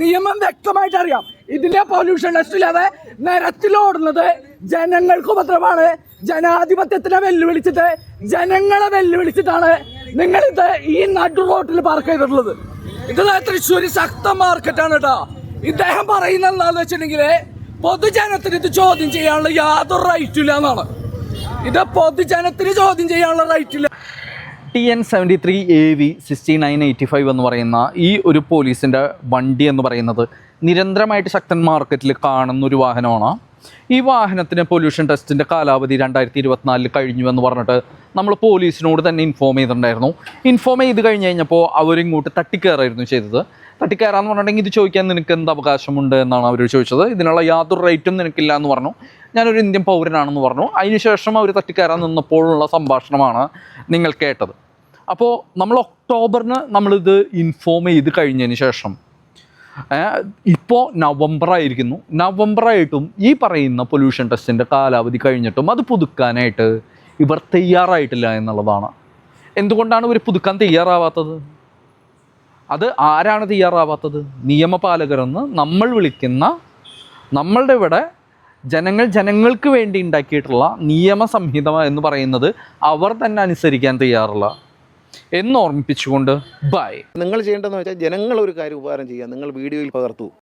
നിയമം വ്യക്തമായിട്ട് അറിയാം ഇതിന്റെ പൊല്യൂഷൻ ടെസ്റ്റില്ലാതെ നിരത്തിലോടുന്നത് ജനങ്ങൾക്ക് ഉപദ്രവമാണ്. ജനാധിപത്യത്തിനെ വെല്ലുവിളിച്ചിട്ട് ജനങ്ങളെ വെല്ലുവിളിച്ചിട്ടാണ് നിങ്ങൾ ഇത് ഈ നടു റോട്ടിൽ പാർക്ക് ചെയ്തിട്ടുള്ളത്. ഇത് തൃശ്ശൂർ ശക്ത മാർക്കറ്റാണ് കേട്ടോ ഇദ്ദേഹം പറയുന്ന എന്താണെന്ന് വെച്ചിട്ടുണ്ടെങ്കിൽ പൊതുജനത്തിന് ഇത് ചോദ്യം ചെയ്യാനുള്ള യാതൊരു റൈറ്റും ഇല്ല എന്നാണ്. ഇത് പൊതുജനത്തിന് ചോദ്യം ചെയ്യാനുള്ള റൈറ്റ് ഇല്ല. T N seventy three A V sixty nine eighty five എന്ന് പറയുന്ന ഈ ഒരു പോലീസിന്റെ വണ്ടി എന്ന് പറയുന്നത് നിരന്തരമായിട്ട് ശക്തൻ മാർക്കറ്റിൽ കാണുന്ന ഒരു വാഹനമാണ്. ഈ വാഹനത്തിന് പൊല്യൂഷൻ ടെസ്റ്റിന്റെ കാലാവധി രണ്ടായിരത്തി ഇരുപത്തിനാലിൽ കഴിഞ്ഞു എന്ന് പറഞ്ഞിട്ട് നമ്മൾ പോലീസിനോട് തന്നെ ഇൻഫോം ചെയ്തിട്ടുണ്ടായിരുന്നു. ഇൻഫോം ചെയ്ത് കഴിഞ്ഞ് കഴിഞ്ഞപ്പോൾ അവരിങ്ങോട്ട് തട്ടിക്കയറായിരുന്നു ചെയ്തത്. തട്ടിക്കയറാന്ന് പറഞ്ഞിട്ടുണ്ടെങ്കിൽ ഇത് ചോദിക്കാൻ നിനക്ക് എന്ത് അവകാശമുണ്ട് എന്നാണ് അവർ ചോദിച്ചത്. ഇതിനുള്ള യാതൊരു റൈറ്റും നിനക്കില്ല എന്ന് പറഞ്ഞു. ഞാനൊരു ഇന്ത്യൻ പൗരനാണെന്ന് പറഞ്ഞു. അതിനുശേഷം അവർ തട്ടിക്കയറാൻ നിന്നപ്പോഴുള്ള സംഭാഷണമാണ് നിങ്ങൾ കേട്ടത്. അപ്പോൾ നമ്മൾ ഒക്ടോബറിന് നമ്മളിത് ഇൻഫോം ചെയ്ത് കഴിഞ്ഞതിന് ശേഷം ഇപ്പോൾ നവംബർ ആയിരിക്കുന്നു നവംബറായിട്ടും ഈ പറയുന്ന പൊല്യൂഷൻ ടെസ്റ്റിന്റെ കാലാവധി കഴിഞ്ഞിട്ടും അത് പുതുക്കാനായിട്ട് ഇവർ തയ്യാറായിട്ടില്ല എന്നുള്ളതാണ്. എന്തുകൊണ്ടാണ് ഇവർ പുതുക്കാൻ തയ്യാറാവാത്തത്? അത് ആരാണ് തയ്യാറാവാത്തത്? നിയമപാലകരെന്ന് നമ്മൾ വിളിക്കുന്ന നമ്മളുടെ ഇവിടെ ജനങ്ങൾ ജനങ്ങൾക്ക് വേണ്ടി ഉണ്ടാക്കിയിട്ടുള്ള നിയമസംഹിത എന്ന് പറയുന്നത് അവർ തന്നെ അനുസരിക്കാൻ തയ്യാറുള്ള എന്ന് ഓർമ്മിപ്പിച്ചുകൊണ്ട് ബൈ. നിങ്ങൾ ചെയ്യേണ്ടതെന്ന് വെച്ചാൽ ജനങ്ങൾ ഒരു കാര്യം ഉപകാരം ചെയ്യുക. നിങ്ങൾ വീഡിയോയിൽ പകർത്തു.